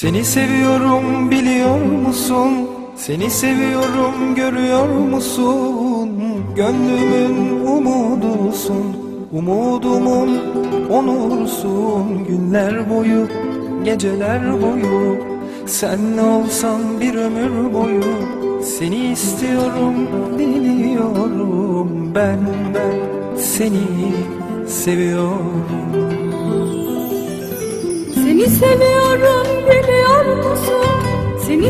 Seni seviyorum biliyor musun? Seni seviyorum görüyor musun? Gönlümün umudusun Umudumun onursun Günler boyu, geceler boyu Senle olsam bir ömür boyu Seni istiyorum, biliyorum Ben, ben seni seviyorum Seni seviyorum?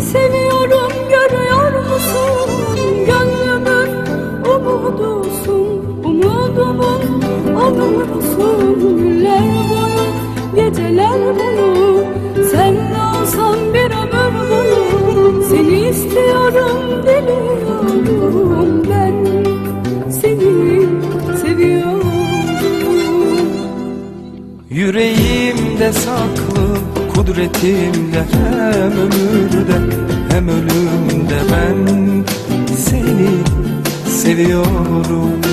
Seni seviyorum görüyor musun? Gönlümün umudusun Umudumun onursun Günler boyu geceler boyu Senle olsam bir ömür boyu. Seni istiyorum biliyorum Ben. Seni seviyorum. Yüreğimde saklı kudretimde hem ömürde hem ölümde ben seni seviyorum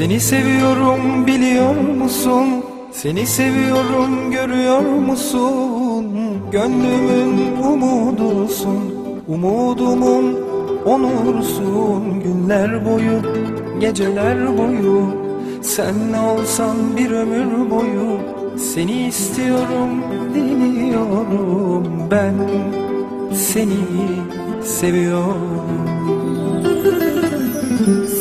Seni seviyorum biliyor musun? Seni seviyorum görüyor musun? Gönlümün umudusun Umudumun onursun Günler boyu, geceler boyu Senle olsam bir ömür boyu Seni istiyorum, diliyorum Ben seni seviyorum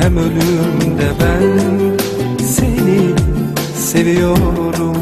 hem ölümde ben seni seviyorum